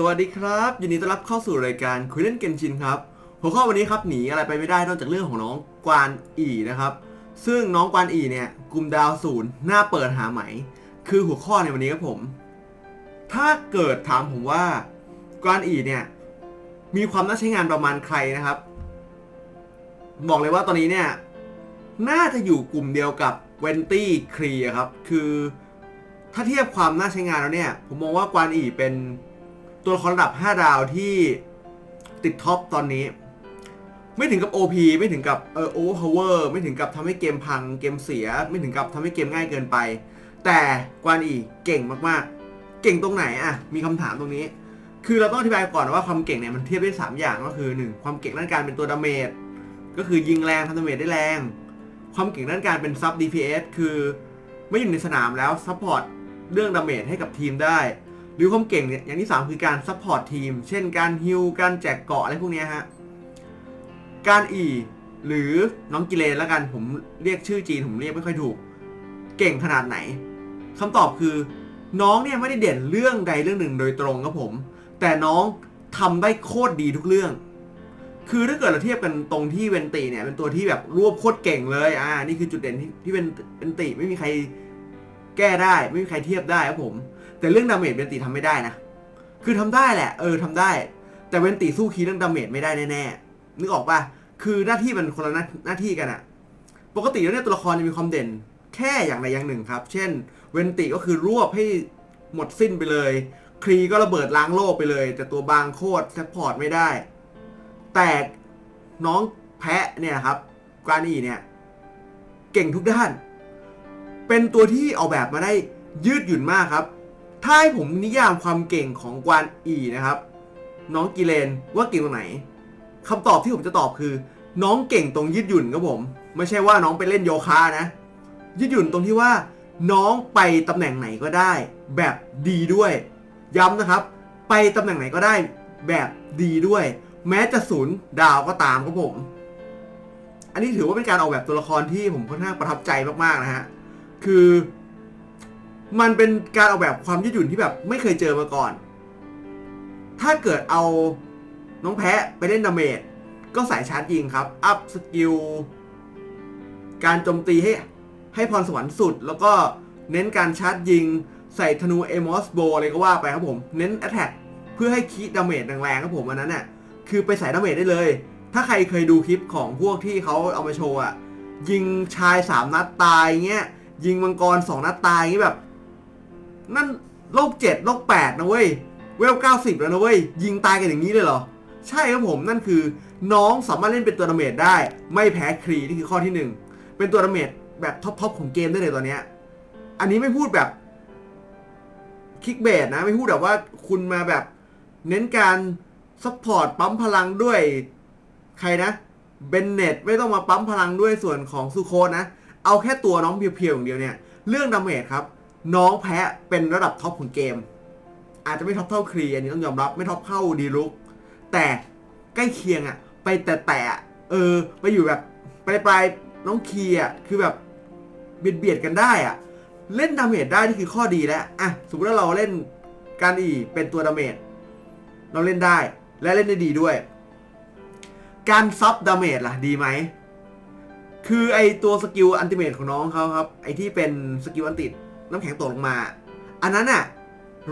สวัสดีครับยินดีต้อนรับเข้าสู่รายการคุยเล่นเกมชินครับหัวข้อวันนี้ครับหนีอะไรไปไม่ได้นอกจากเรื่องของน้องกวานอีนะครับ ซึ่งน้องกวานอีเนี่ยกลุ่มดาวศูนย์หน้าเปิดหาไหม คือหัวข้อในวันนี้ครับผม ถ้าเกิดถามผมว่ากวานอีเนี่ยมีความน่าใช้งานประมาณใครนะครับ บอกเลยว่าตอนนี้เนี่ยน่าจะอยู่กลุ่มเดียวกับเวนตี้ครีครับคือถ้าเทียบความน่าใช้งานแล้วเนี่ย ผมมองว่ากวานอีเป็น ตัวละครระดับ 5 ดาวที่ติดท็อปตอนนี้ ไม่ถึงกับ OP ไม่ถึงกับเออโอเวอร์พาวเวอร์ไม่ถึงกับทำให้เกมพังเกมเสีย ไม่ถึงกับทำให้เกมง่ายเกินไป แต่กวานอีเก่งมากๆ เก่งตรงไหนอะมีคำถามตรงนี้ คือเราต้องอธิบายก่อนว่าความเก่งเนี่ยมันเทียบได้ 3 อย่างก็คือ 1 ความเก่งด้านการเป็นตัวดาเมจก็คือยิงแรงทำดาเมจได้แรง ความเก่งด้านการเป็นซับ DPS คือไม่อยู่ในสนามแล้วซัพพอร์ตเรื่องดาเมจให้กับทีมได้ หรือความเก่งเนี่ยอย่างที่ 3 คือการซัพพอร์ตทีม เช่นการฮิลการแจกเกาะอะไรพวกนี้ฮะ การอีหรือน้องกิเลนแล้วกันผมเรียกชื่อจีนผมเรียกไม่ค่อยถูก เก่งขนาดไหนคำตอบคือ น้องเนี่ยไม่ได้เด่นเรื่องใดเรื่องหนึ่งโดยตรงครับผม แต่น้องทำได้โคตรดีทุกเรื่อง คือถ้าเกิดเราเทียบกันตรงที่เวนติเนี่ยเป็นตัวที่แบบรวบโคตรเก่งเลยอ่านี่คือจุดเด่นที่ที่เป็นเวนติไม่มีใครแก้ได้ ไม่มีใครเทียบได้ครับผม แต่เรื่องดาเมจเวนติทำไม่ได้นะ คือทำได้แหละ เออทำได้ แต่เวนติสู้คีเรื่องดาเมจไม่ได้แน่ๆนึกออกปะคือหน้าที่มันคนละหน้าหน้าที่กันอะปกติแล้วเนี่ยตัวละครจะมีความเด่น แค่อย่างใดอย่างหนึ่งครับ เช่น เวนติก็คือรวบให้หมดสิ้นไปเลย ครีก็ระเบิดล้างโลกไปเลย แต่ตัวบางโคตรซัพพอร์ตไม่ได้ แต่น้องแพะเนี่ยครับกรานีเนี่ยเก่งทุกด้าน เป็นตัวที่ออกแบบมาได้ยืดหยุ่นมากครับ ถ้าให้ผมนิยามความเก่งของกวานอีนะครับ น้องกิเลนว่าเก่งตรงไหนคำตอบที่ผมจะตอบคือ น้องเก่งตรงยืดหยุ่นครับผม ไม่ใช่ว่าน้องไปเล่นโยคะนะ ยืดหยุ่นตรงที่ว่า น้องไปตำแหน่งไหนก็ได้ แบบดีด้วย ย้ำนะครับ ไปตำแหน่งไหนก็ได้ แบบดีด้วย แม้จะศูนย์ดาวก็ตามครับผม อันนี้ถือว่าเป็นการออกแบบตัวละครที่ผมค่อนข้างประทับใจมากๆนะฮะคือ มันเป็นการออกแบบความยืดหยุ่นที่แบบไม่เคยเจอมาก่อน ถ้าเกิดเอาน้องแพะไปเล่นดาเมจก็สายชาร์จยิงครับ อัพสกิล การโจมตีให้ให้พรสวรรค์สุด แล้วก็เน้นการชาร์จยิง ใส่ธนูเอมอสโบอะไรก็ว่าไปครับผม เน้น a t t a c k เพื่อให้คีดาเมจแรงๆครับผมอันนั้นน่ะคือไปใส่ดาเมจได้เลย ถ้าใครเคยดูคลิปของพวกที่เขาเอามาโชว์อะยิงชาย 3 นัดตายเงี้ยยิงมังกร 2 นัดตายเงี้ยแบบ นั่นโลก7โลก8นะเว้ย เวล90แล้วนะเว้ย ยิงตายกันอย่างนี้เลยเหรอ ใช่ครับผมนั่นคือน้องสามารถเล่นเป็นตัวดาเมจได้ ไม่แพ้ครีนี่คือข้อที่หนึ่งเป็นตัวดาเมจแบบท็อปๆของเกมได้เลยตอนเนี้ยอันนี้ไม่พูดแบบคิกเบสนะไม่พูดแบบว่าคุณมาแบบเน้นการซัพพอร์ตปั๊มพลังด้วยใครนะเบนเน็ตไม่ต้องมาปั๊มพลังด้วยส่วนของซูโคนะ เอาแค่ตัวน้องเพียวๆอย่างเดียวเนี่ย เรื่องดาเมจครับ น้องแพ้เป็นระดับท็อปของเกม อาจจะไม่ท็อปเท่าครีอันนี้ต้องยอมรับไม่ท็อปเท่าดีลุกแต่ใกล้เคียงอะไปแต่แต่อะเออไปอยู่แบบปลายปลายน้องครีอะคือแบบเบียดเบียดกันได้อะเล่นดาเมจได้นี่คือข้อดีแล้วอะสมมติว่าเราเล่นการอีเป็นตัวดาเมจเราเล่นได้และเล่นได้ดีด้วย การซับดาเมจล่ะดีไหมคือไอตัวสกิลอันติเมตของน้องเขาครับไอที่เป็นสกิลอันติด น้ำแข็งตกลงมา อันนั้นอะ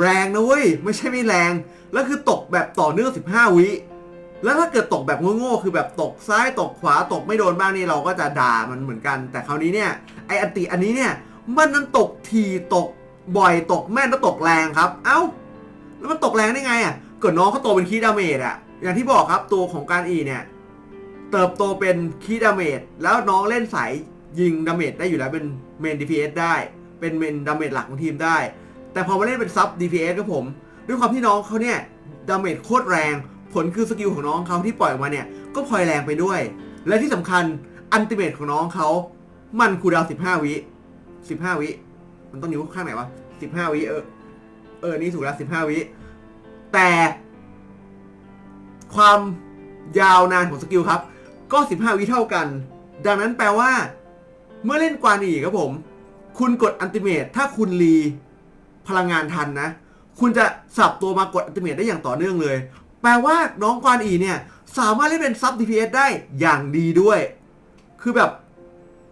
แรงนะเว้ย ไม่ใช่ไม่แรง แล้วคือตกแบบต่อเนื่อง 15 วิ แล้วถ้าเกิดตกแบบโง่ๆคือแบบตกซ้ายตกขวาตกไม่โดนบ้างนี่เราก็จะด่ามันเหมือนกัน แต่คราวนี้เนี่ยไออันติอันนี้เนี่ยมันนั้นตกทีตกบ่อยตกแม่นแล้วตกแรงครับ เอ้า แล้วมันตกแรงได้ไงอะเกิดน้องเขาโตเป็นคีดาเมจอะอย่างที่บอกครับตัวของการอีเนี่ยเติบโตเป็นคีดาเมจแล้วน้องเล่นสายยิงดาเมจได้อยู่แล้วเป็นเมน DPS ได้ เป็นเมนดาเมจหลักของทีมได้ แต่พอมาเล่นเป็นซับ DPS ครับผม ด้วยความที่น้องเขาเนี่ยดาเมจโคตรแรง ผลคือสกิลของน้องเขาที่ปล่อยออกมาเนี่ยก็พลอยแรงไปด้วย และที่สำคัญอันติเมตของน้องเขามันคูดาว15 วิ 15 วิ มันต้องนิ้วข้างไหนวะ 15 วิ เออ เออ นี่ถูกแล้ว 15 วิ แต่ ความยาวนานของสกิลครับ ก็ 15 วิเท่ากัน ดังนั้นแปลว่า เมื่อเล่นกวานีครับผม คุณกดอันติเมตถ้าคุณรีพลังงานทันนะ คุณจะสับตัวมากดอัลติเมทได้อย่างต่อเนื่องเลย แปลว่าน้องกวานอีเนี่ย สามารถเล่นเป็นซับ DPS ได้อย่างดีด้วย คือแบบ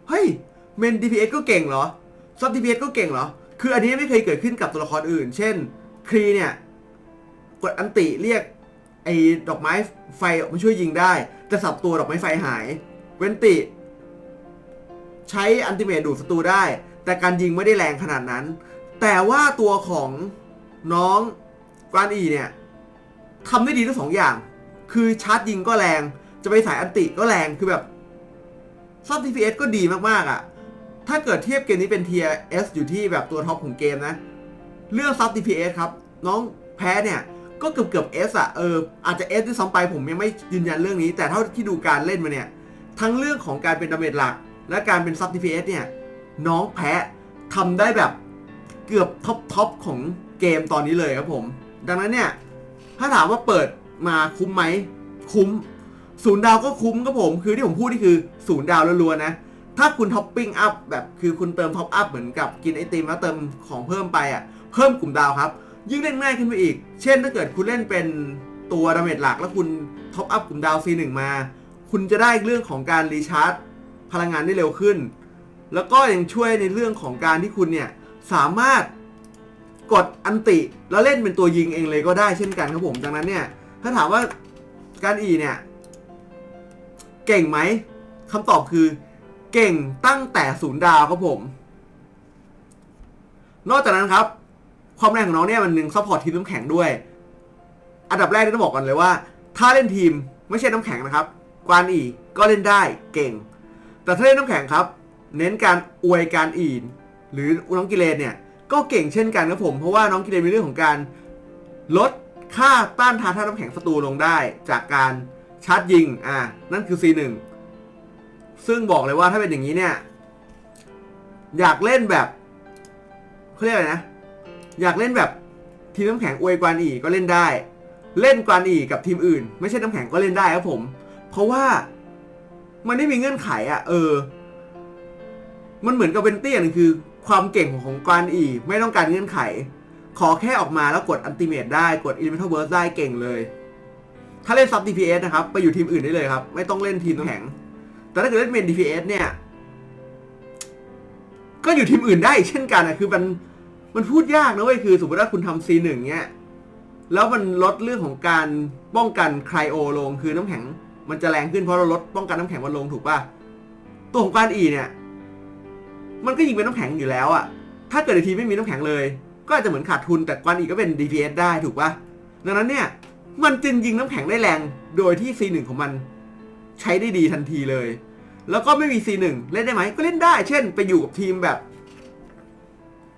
เฮ้ย เมน DPS ก็เก่งเหรอ ซับ DPS ก็เก่งเหรอ คืออันนี้ไม่เคยเกิดขึ้นกับตัวละครอื่น เช่น ครีเนี่ย กดอันติเรียกไอ้ดอกไม้ไฟออกมาช่วยยิงได้แต่สับตัวดอกไม้ไฟหาย เวนติ ใช้อันติเมตดูดศัตรูได้ แต่การยิงไม่ได้แรงขนาดนั้น แต่ว่าตัวของน้องกวานอีเนี่ยทำได้ดีทั้งสองอย่าง คือชาร์จยิงก็แรง จะไปสายอันติก็แรง คือแบบซับ TPS ก็ดีมากๆอะ่ะ ถ้าเกิดเทียบเกมนี้เป็นเทีย S อยู่ที่แบบตัวท็อปของเกมนะ เรื่องซับ TPS ครับ น้องแพ้เนี่ย ก็เกือบเกือบ S อสอะ เออ อาจจะ S ด้วยซ้ำไปผมยังไม่ยืนยันเรื่องนี้ แต่เท่าที่ดูการเล่นมาเนี่ย ทั้งเรื่องของการเป็นดาเมจหลัก และการเป็นซับ TPS เนี่ย น้องแพ้ทำได้แบบเกือบท็อปท็อปของเกมตอนนี้เลยครับผม ดังนั้นเนี่ย ถ้าถามว่าเปิดมาคุ้มไหม คุ้มศูนย์ดาวก็คุ้มครับผม คือที่ผมพูดนี่คือศูนย์ดาวล้วนๆนะ ถ้าคุณท็อปปิ้งอัพแบบคือคุณเติมท็อปอัพเหมือนกับกินไอติมแล้วเติมของเพิ่มไปอะ เพิ่มกลุ่มดาวครับ ยิ่งเล่นง่ายขึ้นไปอีก เช่นถ้าเกิดคุณเล่นเป็นตัวดาเมจหลัก แล้วคุณท็อปอัพกลุ่มดาว C1 มา คุณจะได้เรื่องของการรีชาร์จพลังงานได้เร็วขึ้น แล้วก็ยังช่วยในเรื่องของการที่คุณเนี่ยสามารถกดอันติแล้วเล่นเป็นตัวยิงเองเลยก็ได้เช่นกันครับผมดังนั้นเนี่ยถ้าถามว่าการอีเนี่ยเก่งไหมคำตอบคือเก่งตั้งแต่ศูนย์ดาวครับผม นอกจากนั้นครับ ความแรงของน้องเนี่ยมันหนึ่งซัพพอร์ตทีมน้ำแข็งด้วย อันดับแรกที่ต้องบอกกันเลยว่า ถ้าเล่นทีมไม่ใช่น้ำแข็งนะครับ กวานอีก็เล่นได้เก่ง แต่ถ้าเล่นน้ำแข็งครับ เน้นการอวยการอีน หรือน้องกิเลนเนี่ยก็เก่งเช่นกันครับผม เพราะว่าน้องกิเลนมีเรื่องของการลดค่าต้านทานท่าน้ำแข็งศัตรูลงได้ จากการชาร์จยิงอ่านั่นคือ C1 ซึ่งบอกเลยว่าถ้าเป็นอย่างนี้เนี่ยอยากเล่นแบบเขาเรียกอะไรนะ อยากเล่นแบบทีมน้ำแข็งอวยกวนอีก็เล่นได้ เล่นกวนอีกับทีมอื่น ไม่ใช่น้ำแข็งก็เล่นได้ครับผม เพราะว่ามันไม่มีเงื่อนไขอะ่ะ เออ มันเหมือนกับเวนเตี้ยนคือ ความเก่งของของกานอี ไม่ต้องการเงื่อนไข ขอแค่ออกมาแล้วกดอันติเมตได้กดอิเลเมนทัลเบิร์สได้เก่งเลย ถ้าเล่นซับ DPS นะครับ ไปอยู่ทีมอื่นได้เลยครับ ไม่ต้องเล่นทีมน้ำแข็ง แต่ถ้าเกิดเล่นเมน DPS เนี่ย ก็อยู่ทีมอื่นได้เช่นกันนะคือมันมันพูดยากนะเว้ยคือสมมติว่าคุณทำ C1 เนี้ยแล้วมันลดเรื่องของการป้องกันไครโอลงคือน้ำแข็ง มันจะแรงขึ้นเพราะเราลดป้องกันน้ำแข็งมันลงถูกป่ะตัวของกานอีเนี่ย มันก็ยิงเป็นน้ำแข็งอยู่แล้วอะถ้าเกิดในทีไม่มีน้ำแข็งเลย ก็อาจจะเหมือนขาดทุนแต่กวนอีกก็เป็น DPS ได้ถูกป่ะดังนั้นเนี่ยมันจึงยิงน้ำแข็งได้แรง โดยที่ C1 ของมันใช้ได้ดีทันทีเลย แล้วก็ไม่มี C1 เล่นได้ไหมก็เล่นได้ เช่น ไปอยู่กับทีมแบบ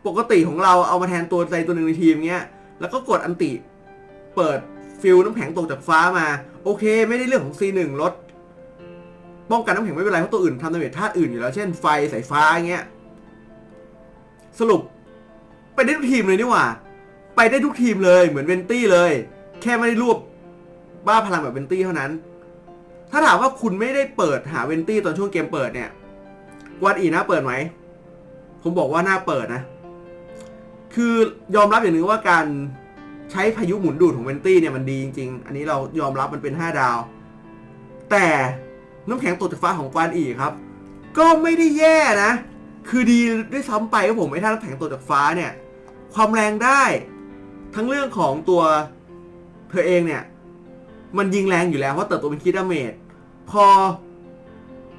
ปกติของเราเอามาแทนตัวใจตัวหนึ่งในทีมเงี้ย แล้วก็กดอันติ เปิดฟิลน้ำแข็งตกจากฟ้ามา โอเค ไม่ได้เรื่องของ C1 ลดป้องกันน้ำแข็งไม่เป็นไรเพราะตัวอื่นทำดาเมจธาตุอื่นอยู่แล้ว เช่นไฟสายฟ้าเงี้ย สรุปไปได้ทุกทีมเลยนี่หว่า ไปได้ทุกทีมเลยเหมือนเวนตี้เลย แค่ไม่ได้รวบบ้าพลังแบบเวนตี้เท่านั้น ถ้าถามว่าคุณไม่ได้เปิดหาเวนตี้ตอนช่วงเกมเปิดเนี่ยกวนอีน่าเปิดไหม ผมบอกว่าน่าเปิดนะ คือยอมรับอย่างหนึ่งว่าการใช้พายุหมุนดูดของเวนตี้เนี่ยมันดีจริง ๆ อันนี้เรายอมรับมันเป็น 5 ดาว แต่น้ำแข็งตกจากฟ้าของกวนอีครับ ก็ไม่ได้แย่นะ คือดีด้วยซ้ำไปครับผมไอ้ท่าน้ำแข็งตกจากฟ้าเนี่ย ความแรงได้ ทั้งเรื่องของตัวเธอเองเนี่ย มันยิงแรงอยู่แล้วเพราะเติบโตเป็นคิดาเมจพอ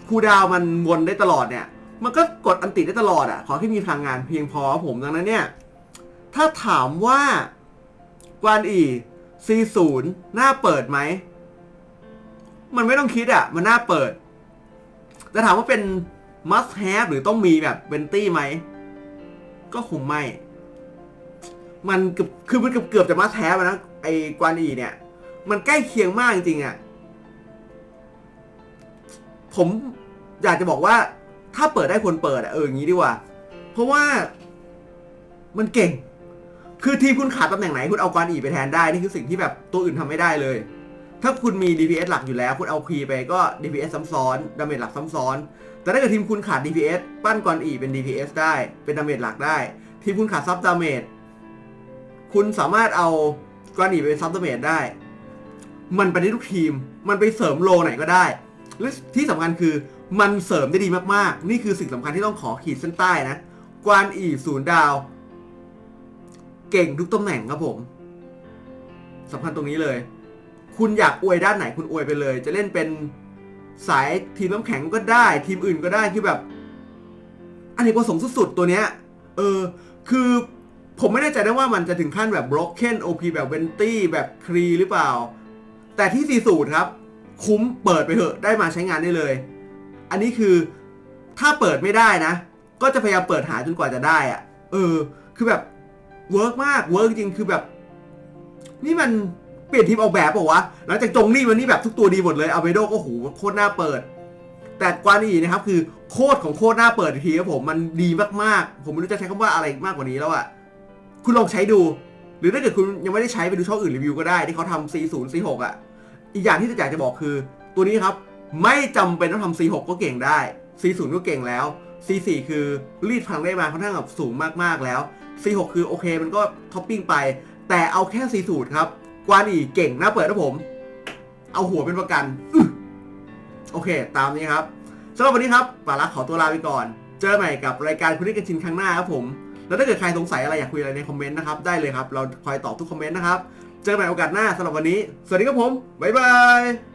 คูดาวมันวนได้ตลอดเนี่ย มันก็กดอันติได้ตลอดอะ่ะ ขอให้มีพลังงานเพียงพอผมดังนั้นเนี่ย ถ้าถามว่ากวานอี C0 น่าเปิดไหม มันไม่ต้องคิดอะ่ะ มันน่าเปิด แต่ถามว่าเป็น must have หรือต้องมีแบบเวนตี้ไหม ก็คงไม่ มันเกือบคือมันเกือบเกือบจะ must have นะ ไอ้กวนอีเนี่ย มันใกล้เคียงมากจริงๆอะ่ะ ผมอยากจะบอกว่าถ้าเปิดได้ควรเปิดอะเอออย่างนี้ดีกว่า เพราะว่ามันเก่ง คือทีมคุณขาดตำแหน่งไหนคุณเอากวนอีไปแทนได้ นี่คือสิ่งที่แบบตัวอื่นทำไม่ได้เลย ถ้าคุณมี DPS หลักอยู่แล้ว คุณเอาคีไปก็ DPS ซ้ำซ้อนดาเมจหลักซ้ำซ้อน แต่ถ้าเกิดทีมคุณขาด DPS ปั้นกวานอีเป็น DPS ได้ เป็นดาเมจหลักได้ ทีมคุณขาดซับดาเมจ คุณสามารถเอากรณีไปเป็นซับเตเมดได้ มันไปได้ทุกทีม มันไปเสริมโลไหนก็ได้ และที่สำคัญคือมันเสริมได้ดีมากๆ นี่คือสิ่งสำคัญที่ต้องขอขีดเส้นใต้นะ กวานอีศูนย์ดาว เก่งทุกตำแหน่งครับผมสำคัญตรงนี้เลย คุณอยากอวยด้านไหนคุณอวยไปเลย จะเล่นเป็นสายทีมน้ำแข็งก็ได้ ทีมอื่นก็ได้คือแบบ อันนี้ประสงค์สุดๆตัวเนี้ย เออ คือผมไม่แน่ใจนะว่ามันจะถึงขั้นแบบ broken OP แบบเวนตี้แบบครีหรือเปล่า แต่ที่ 40 ครับ คุ้มเปิดไปเถอะได้มาใช้งานได้เลย อันนี้คือถ้าเปิดไม่ได้นะ ก็จะพยายามเปิดหาจนกว่าจะได้อะเออ คือแบบเวิร์กมากเวิร์กจริงคือแบบ นี่มัน เปลี่ยนทีมออกแบบป่าวะ หลังจากจงนี่วันนี้แบบทุกตัวดีหมดเลยอาเบโดก็โหโคตรน่าเปิด แต่กวานีนะครับคือโคตรของโคตรน่าเปิดทีครับผมมันดีมากๆ ผมไม่รู้จะใช้คำว่าอะไรมากกว่านี้แล้วอะคุณลองใช้ดู หรือถ้าเกิดคุณยังไม่ได้ใช้ไปดูช่องอื่นรีวิวก็ได้ที่เขาทำ C0 C6 อะอีกอย่างที่จะอยากจะบอกคือ ตัวนี้ครับไม่จำเป็นต้องทำ C6 ก็เก่งได้ C0 ก็เก่งแล้ว C4 คือรีดพลังได้มาค่อนข้างแบบสูงมากๆแล้ว C6 คือโอเคมันก็ท็อปปิ้งไป แต่เอาแค่ C0 ครับ กวานีเก่งนะเปิดนะผม เอาหัวเป็นประกันอโอเค ตามนี้ครับสำหรับวันนี้ครับปาลักขอตัวลาไปก่อน เจอใหม่กับรายการคุณนิกันชินครั้งหน้าครับผม แล้วถ้าเกิดใครสงสัยอะไรอยากคุยอะไรในคอมเมนต์นะครับได้เลยครับ เราคอยตอบทุกคอมเมนต์นะครับ เจอใหม่โอกาสหน้าสำหรับวันนี้ สวัสดีครับผมบ๊ายบาย